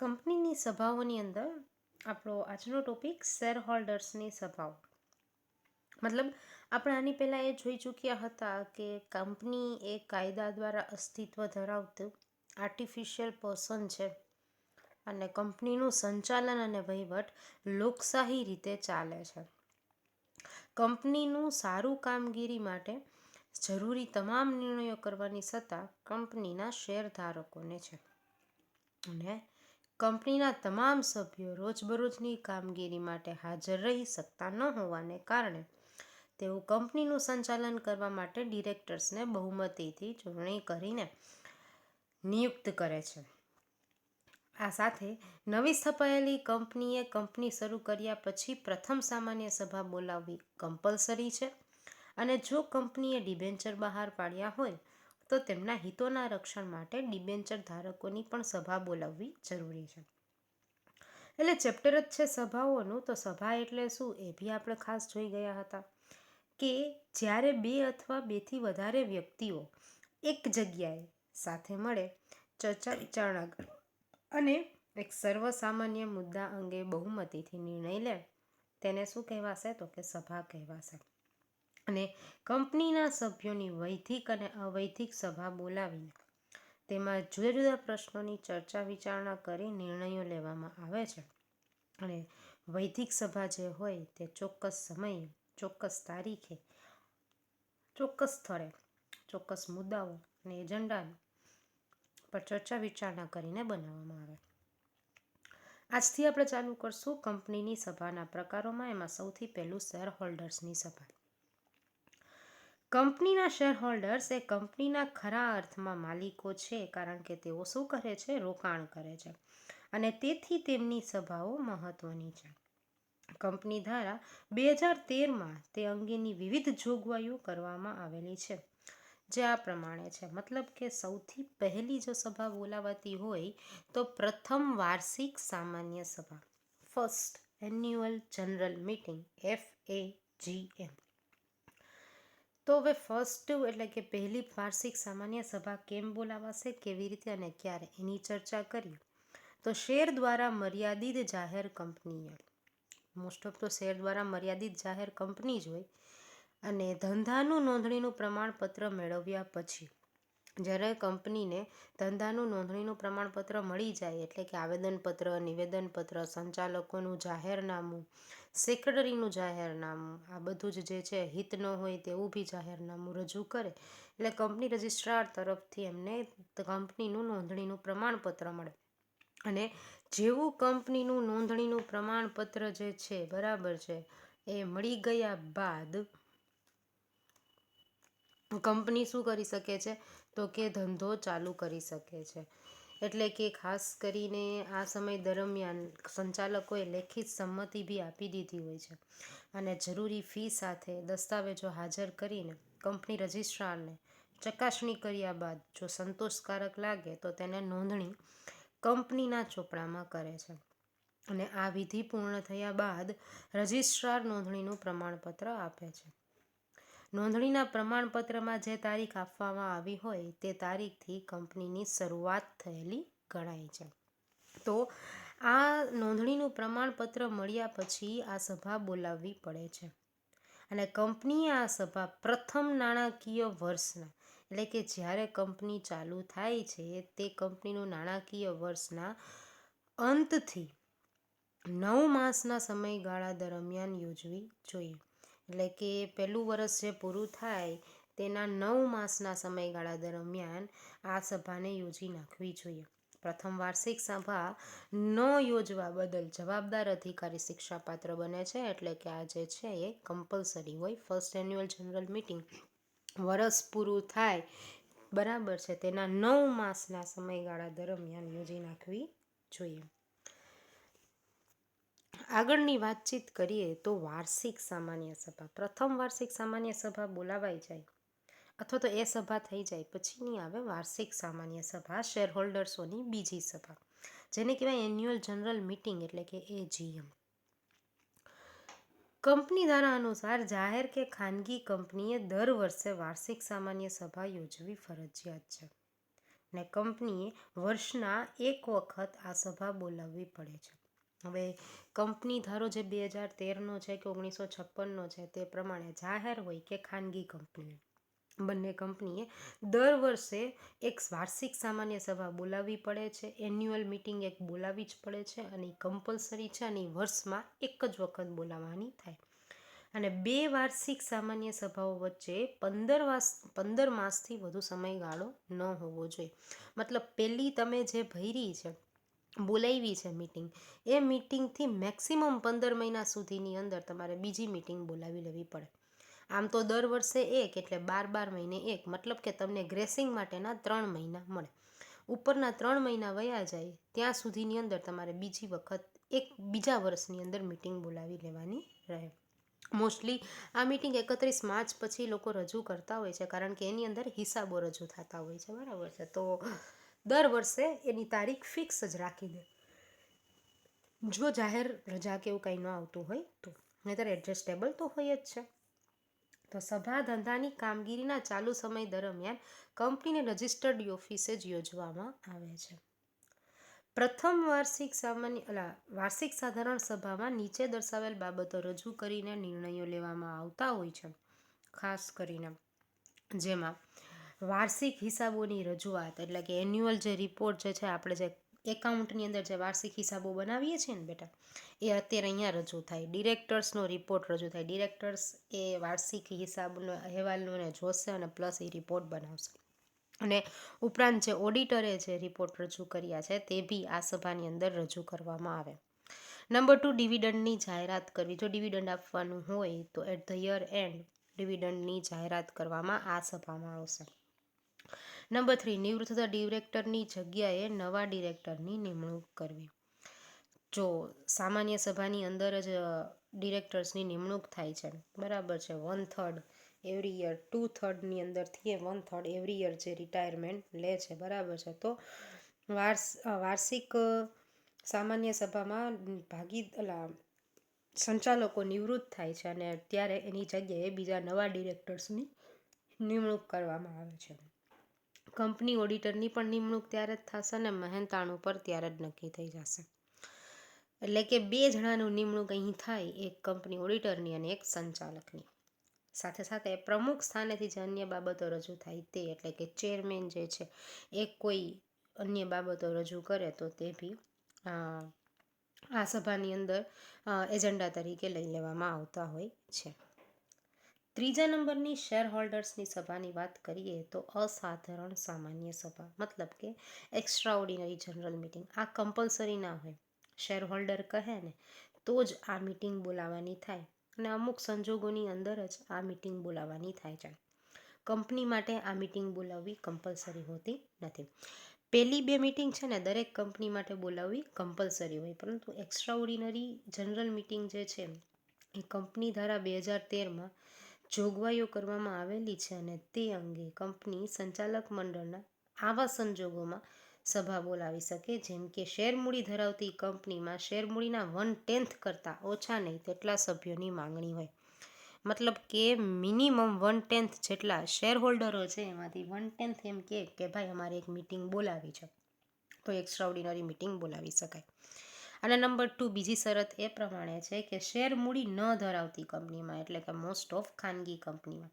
કંપનીની સભાઓની અંદર આપણો આજનો ટોપિક શેર હોલ્ડર્સની સભાઓ. મતલબ આપણે આની પહેલાં એ જોઈ ચૂક્યા હતા કે કંપની એ કાયદા દ્વારા અસ્તિત્વ ધરાવતું આર્ટિફિશિયલ પર્સન છે. અને કંપનીનું સંચાલન અને વહીવટ લોકશાહી રીતે ચાલે છે. કંપનીનું સારું કામગીરી માટે જરૂરી તમામ નિર્ણયો કરવાની સત્તા કંપનીના શેરધારકોને છે. અને કંપનીના તમામ સભ્યો રોજબરોજની કામગીરી માટે હાજર રહી શકતા ન હોવાને કારણે તેઓ કંપનીનું સંચાલન કરવા માટે ડિરેક્ટર્સને બહુમતીથી ચૂંટણી કરીને નિયુક્ત કરે છે. આ સાથે નવી સ્થપાયેલી કંપનીએ કંપની શરૂ કર્યા પછી પ્રથમ સામાન્ય સભા બોલાવવી કમ્પલસરી છે. અને જો કંપનીએ ડિબેન્ચર બહાર પાડ્યા હોય, તો તેમના હિતોના રક્ષણ માટે ડિબેન્ચર ધારકોની પણ સભા બોલાવવી જરૂરી છે. એટલે ચેપ્ટર જ છે સભાઓનું, તો સભા એટલે શું એ બી આપણે ખાસ જોઈ ગયા હતા. કે જ્યારે બે અથવા બેથી વધારે વ્યક્તિઓ એક જગ્યાએ સાથે મળે, ચર્ચા વિચારણા અને એક સર્વસામાન્ય મુદ્દા અંગે બહુમતીથી નિર્ણય લે, તેને શું કહેવાશે? તો કે સભા કહેવાશે. અને કંપનીના સભ્યોની વૈધિક અને અવૈધિક સભા બોલાવીને તેમાં જુદા જુદા પ્રશ્નોની ચર્ચા વિચારણા કરી નિર્ણયો લેવામાં આવે છે. અને વૈધિક સભા જે હોય તે ચોક્કસ સમયે, ચોક્કસ તારીખે, ચોક્કસ સ્થળે, ચોક્કસ મુદ્દાઓ અને એજન્ડા પર ચર્ચા વિચારણા કરીને બનાવવામાં આવે. આજથી આપણે ચાલુ કરશું કંપનીની સભાના પ્રકારોમાં. એમાં સૌથી પહેલું શેર હોલ્ડર્સની સભા. કંપનીના શેર હોલ્ડર્સ એ કંપનીના ખરા અર્થમાં માલિકો છે કારણ કે તેઓ શું કરે છે? રોકાણ કરે છે. અને તેથી તેમની સભાઓ મહત્વની છે. કંપની દ્વારા બે હજાર તેરમાં તે અંગેની વિવિધ જોગવાઈઓ કરવામાં આવેલી છે. જે આ પ્રમાણે છે. મતલબ કે સૌથી પહેલી જો સભા બોલાવાતી હોય તો પ્રથમ વાર્ષિક સામાન્ય સભા first annual general meeting F A G M તો હવે ફર્સ્ટ એટલે કે પહેલી વાર્ષિક સામાન્ય સભા કેમ બોલાવાશે, કેવી રીતે અને ક્યારે, એની ચર્ચા કરીએ. તો શેર દ્વારા મર્યાદિત જાહેર કંપનીએ મોસ્ટ ઓફ તો શેર દ્વારા મર્યાદિત જાહેર કંપની જ હોય અને ધંધાનું નોંધણીનું પ્રમાણપત્ર મેળવ્યા પછી, જ્યારે કંપનીને ધંધાનું નોંધણીનું પ્રમાણપત્ર મળી જાય એટલે કે આવેદનપત્ર, નિવેદનપત્ર, સંચાલકોનું જાહેરનામું, સેક્રેટરીનું જાહેરનામું, આ બધું જ જે છે, હિત ન હોય તેવું બી જાહેરનામું રજૂ કરે, એટલે કંપની રજિસ્ટ્રાર તરફથી એમને કંપનીનું નોંધણીનું પ્રમાણપત્ર મળે. અને જેવું કંપનીનું નોંધણીનું પ્રમાણપત્ર જે છે, બરાબર છે, એ મળી ગયા બાદ કંપની શું કરી શકે છે? તો કે ધંધો ચાલુ કરી શકે છે. એટલે કે ખાસ કરીને આ સમય દરમિયાન સંચાલકોએ લેખિત સંમતિ બી આપી દીધી હોય છે. અને જરૂરી ફી સાથે દસ્તાવેજો હાજર કરીને કંપની રજિસ્ટ્રારને ચકાસણી કર્યા બાદ જો સંતોષકારક લાગે તો તેને નોંધણી કંપનીના ચોપડામાં કરે છે. અને આ વિધિ પૂર્ણ થયા બાદ રજિસ્ટ્રાર નોંધણીનું પ્રમાણપત્ર આપે છે. નોંધણીના પ્રમાણપત્રમાં જે તારીખ આપવામાં આવી હોય તે તારીખથી કંપનીની શરૂઆત થયેલી ગણાય છે. તો આ નોંધણીનું પ્રમાણપત્ર મળ્યા પછી આ સભા બોલાવવી પડે છે. અને કંપનીએ આ સભા પ્રથમ નાણાકીય વર્ષના, એટલે કે જ્યારે કંપની ચાલુ થાય છે, તે કંપનીનું નાણાકીય વર્ષના અંતથી નવ માસના સમયગાળા દરમિયાન યોજવી જોઈએ. એટલે કે પહેલું વર્ષ જે પૂરું થાય તેના નવ માસના સમયગાળા દરમિયાન આ સભાને યોજી નાખવી જોઈએ. પ્રથમ વાર્ષિક સભા ન યોજવા બદલ જવાબદાર અધિકારી શિક્ષાપાત્ર બને છે એટલે કે આ જે છે એ કમ્પલસરી હોય ફર્સ્ટ એન્યુઅલ જનરલ મિટિંગ વરસ પૂરું થાય બરાબર છે તેના નવ માસના સમયગાળા દરમિયાન યોજી નાખવી જોઈએ. આગળની વાતચીત કરીએ તો વાર્ષિક સામાન્ય સભા. પ્રથમ વાર્ષિક સામાન્ય સભા બોલાવાઈ જાય અથવા તો એ સભા થઈ જાય, પછીની આવે વાર્ષિક સામાન્ય સભા શેર હોલ્ડર્સોની બીજી સભા, જેને કહેવાય એન્યુઅલ જનરલ મિટિંગ એટલે કે એજીએમ કંપની ધારા અનુસાર જાહેર કે ખાનગી કંપનીએ દર વર્ષે વાર્ષિક સામાન્ય સભા યોજવી ફરજિયાત છે ને કંપનીએ વર્ષના એક વખત આ સભા બોલાવવી પડે છે. હવે કંપની ધારો જે બે હજાર તેરનો છે કે ઓગણીસો છપ્પનનો છે તે પ્રમાણે જાહેર હોય કે ખાનગી કંપની, બંને કંપનીએ દર વર્ષે એક વાર્ષિક સામાન્ય સભા બોલાવવી પડે છે, એન્યુઅલ મિટિંગ એક બોલાવવી જ પડે છે અને કમ્પલસરી છે અને વર્ષમાં એક જ વખત બોલાવવાની થાય. અને બે વાર્ષિક સામાન્ય સભાઓ વચ્ચે પંદર માસ પંદર માસથી વધુ સમયગાળો ન હોવો જોઈએ. મતલબ પહેલી તમે જે ભરી છે બોલાવી છે મિટિંગ એ મિટિંગથી મેક્સિમમ પંદર મહિના સુધીની અંદર તમારે બીજી મિટિંગ બોલાવી લેવી પડે. આમ તો દર વર્ષે એક એટલે બાર બાર મહિને એક, મતલબ કે તમને ગ્રેસિંગ માટેના ત્રણ મહિના મળે. ઉપરના ત્રણ મહિના વયા જાય, ત્યાં સુધીની અંદર તમારે બીજી વખત એક બીજા વર્ષની અંદર મિટિંગ બોલાવી લેવાની રહે. મોસ્ટલી આ મિટિંગ એકત્રીસ માર્ચ પછી લોકો રજૂ કરતા હોય છે, કારણ કે એની અંદર હિસાબો રજૂ થતા હોય છે, બરાબર છે. તો દર વર્ષે એની તારીખ ફિક્સ જ રાખી દે. જો જાહેર રજા કે એવું કંઈ ન આવતું હોય તો, નહીતર એડજસ્ટેબલ તો હોય જ છે. તો સભા ધંધાની કામગીરીના ચાલુ સમય દરમિયાન કંપનીને રજિસ્ટર્ડ ઓફિસે જ યોજવામાં આવે છે. પ્રથમ વાર્ષિક સામાન્ય, અલા, વાર્ષિક સાધારણ સભામાં નીચે દર્શાવેલ બાબતો રજૂ કરીને નિર્ણયો લેવામાં આવતા હોય છે. ખાસ કરીને જેમાં વાર્ષિક હિસાબોની રજૂઆત, એટલે કે એન્યુઅલ જે રિપોર્ટ જે છે, આપણે જે એકાઉન્ટની અંદર જે વાર્ષિક હિસાબો બનાવીએ છીએ ને બેટા, એ અત્યારે અહીંયા રજૂ થાય. ડિરેક્ટર્સનો રિપોર્ટ રજૂ થાય. ડિરેક્ટર્સ એ વાર્ષિક હિસાબનો અહેવાલનો જોશે અને પ્લસ એ રિપોર્ટ બનાવશે. અને ઉપરાંત જે ઓડિટરે જે રિપોર્ટ રજૂ કર્યા છે, તે બી આ સભાની અંદર રજૂ કરવામાં આવે. નંબર ટુ ડિવિડન્ડની જાહેરાત કરવી. જો ડિવિડન્ડ આપવાનું હોય, તો એટ ધ યર એન્ડ ડિવિડન્ડની જાહેરાત કરવામાં આ સભામાં આવશે. નંબર થ્રી, નિવૃત્ત થતા ડિરેક્ટરની જગ્યાએ નવા ડિરેક્ટરની નિમણૂક કરવી. જો સામાન્ય સભાની અંદર જ ડિરેક્ટર્સની નિમણૂક થાય છે. બરાબર છે. One third every year, two થર્ડની અંદરથી એ વન થર્ડ એવરી યર જે રિટાયરમેન્ટ લે છે. બરાબર છે. તો વાર્ષ, વાર્ષિક સામાન્ય સભામાં ભાગી સંચાલકો નિવૃત્ત થાય છે અને ત્યારે એની જગ્યાએ બીજા નવા ડિરેક્ટર્સની નિમણૂક કરવામાં આવે છે. કંપની ઓડિટરની પણ નિમણૂક ત્યારે જ થશે ને મહેનતાણું પર ત્યારે જ નક્કી થઈ જશે. એટલે કે બે જણાનું નિમણૂક અહીં થાય, એક કંપની ઓડિટરની અને એક સંચાલકની. સાથે સાથે પ્રમુખ સ્થાનેથી જે અન્ય બાબતો રજૂ થાય તે, એટલે કે ચેરમેન જે છે એ કોઈ અન્ય બાબતો રજૂ કરે તો તે બી આ સભાની અંદર એજન્ડા તરીકે લઈ લેવામાં આવતા હોય છે. ત્રીજા નંબરની શેર હોલ્ડર્સની સભાની વાત કરીએ તો અસાધારણ સામાન્ય સભા, મતલબ કે એક્સ્ટ્રા ઓર્ડિનરી જનરલ મિટિંગ આ કમ્પલસરી ના હોય. શેર હોલ્ડર કહે ને, તો જ આ મિટિંગ બોલાવવાની થાય અને અમુક સંજોગોની અંદર જ આ મિટિંગ બોલાવવાની થાય છે. કંપની માટે આ મિટિંગ બોલાવવી કમ્પલસરી હોતી નથી. પહેલી બે મિટિંગ છે ને, દરેક કંપની માટે બોલાવવી કમ્પલસરી હોય. પરંતુ એક્સ્ટ્રા ઓર્ડિનરી જનરલ મિટિંગ જે છે, એ કંપની ધારા બે હજાર તેરમાં જોગવાઈઓ કરવામાં આવેલી છે અને તે અંગે કંપની સંચાલક મંડળના આવા સંજોગોમાં સભા બોલાવી શકે, જેમ કે શેરમૂડી ધરાવતી કંપનીમાં શેરમૂડીના વન ટેન્થ કરતાં ઓછા નહીં તેટલા સભ્યોની માંગણી હોય. મતલબ કે મિનિમમ વન ટેન્થ જેટલા શેર હોલ્ડરો છે, એમાંથી વન ટેન્થ એમ કે ભાઈ અમારે એક મિટિંગ બોલાવી છે. તો એક્સ્ટ્રા ઓર્ડિનરી મિટિંગ બોલાવી શકાય. અને નંબર ટુ બીજી શરત એ પ્રમાણે છે કે શેર મૂડી ન ધરાવતી કંપનીમાં, એટલે કે મોસ્ટ ઓફ ખાનગી કંપનીમાં.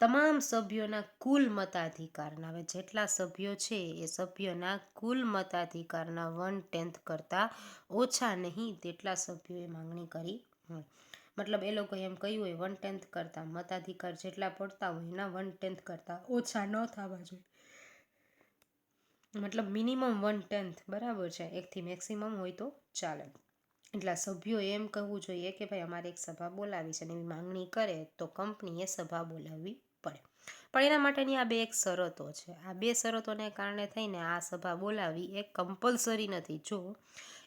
તમામ સભ્યોના કુલ મતાધિકારના, હવે જેટલા સભ્યો છે એ સભ્યોના કુલ મતાધિકારના વન ટેન્થ કરતાં ઓછા નહીં તેટલા સભ્યોએ માંગણી કરી મતલબ એ લોકો એમ કહ્યું હોય વન ટેન્થ કરતાં મતાધિકાર જેટલા પડતા હોય, એના વન ટેન્થ કરતાં ઓછા ન થવા જોઈએ. મતલબ મિનિમમ વન ટેન્થ બરાબર છે? એકથી મેક્સિમમ હોય તો ચાલે. એટલા સભ્યો એમ કહેવું જોઈએ કે ભાઈ અમારે એક સભા બોલાવી છે અને એવી માંગણી કરે તો કંપનીએ સભા બોલાવવી પડે. પણ એના માટેની આ બે એક શરતો છે. આ બે શરતોને કારણે થઈને આ સભા બોલાવી એ કમ્પલસરી નથી. જો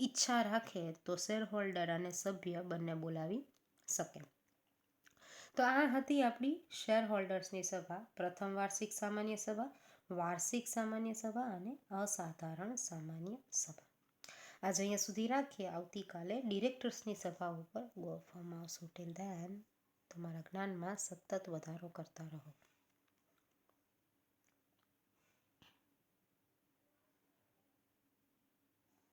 ઈચ્છા રાખે તો શેર હોલ્ડર અને સભ્ય બંને બોલાવી શકે. તો આ હતી આપણી શેર હોલ્ડર્સની સભા. પ્રથમ વાર્ષિક સામાન્ય સભા. વાર્ષિક સામાન્ય સભા અને અસાધારણ સામાન્ય સભા. આજે અહીંયા સુધી રાખીએ. આવતીકાલે ડિરેક્ટર્સની સભા ઉપર ગોવામાં આવશું ટિલ ધેન તમારા જ્ઞાનમાં સતત વધારો કરતા રહો.